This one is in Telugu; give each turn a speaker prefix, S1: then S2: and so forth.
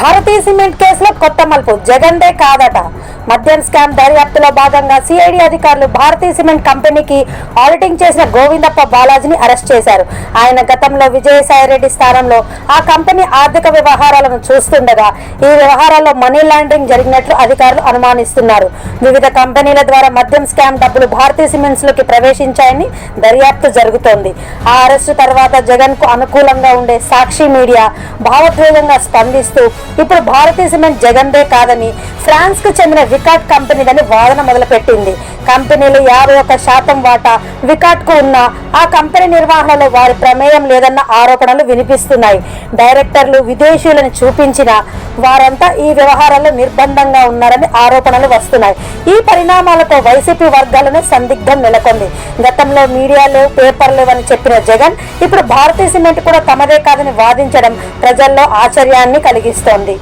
S1: భారతీయ సిమెంట్ కేసులో కొత్త మలుపు. జగన్దే కాదట. మద్యం స్కామ్ దర్యాప్తులో భాగంగా సిఐడి అధికారులు భారతీయ సిమెంట్ కంపెనీకి ఆడిటింగ్ చేసిన గోవిందప్ప బాలాజీని అరెస్ట్ చేశారు. ఆయన గతంలో విజయసాయిరెడ్డి స్థానంలో ఆ కంపెనీ ఆర్థిక వ్యవహారాలను చూస్తుండగా ఈ వ్యవహారాల్లో మనీ లాండరింగ్ జరిగినట్లు అధికారులు అనుమానిస్తున్నారు. వివిధ కంపెనీల ద్వారా మద్యం స్కామ్ డబ్బులు భారతీ సిమెంట్స్లోకి ప్రవేశించాయని దర్యాప్తు జరుగుతోంది. ఆ అరెస్టు తర్వాత జగన్కు అనుకూలంగా ఉండే సాక్షి మీడియా భావోద్వేగంగా స్పందిస్తూ ఇప్పుడు భారతీయ సిమెంట్ జగన్దే కాదని ఫ్రాన్స్కు చెందిన రికార్డ్ కంపెనీదని వాదన మొదలుపెట్టింది. కంపెనీలు యాభై ఒక్క శాతం వాటా వికాట్కు ఉన్న ఆ కంపెనీ నిర్వహణలో వారి ప్రమేయం లేదన్న ఆరోపణలు వినిపిస్తున్నాయి. డైరెక్టర్లు విదేశీయులను చూపించిన వారంతా ఈ వ్యవహారాల్లో నిర్బంధంగా ఉన్నారని ఆరోపణలు వస్తున్నాయి. ఈ పరిణామాలతో వైసీపీ వర్గాలను సందిగ్ధం నెలకొంది. గతంలో మీడియాలో పేపర్లు అని చెప్పిన జగన్ ఇప్పుడు భారతీయ సిమెంట్ కూడా తమదే కాదని వాదించడం ప్రజల్లో ఆశ్చర్యాన్ని కలిగిస్తోంది.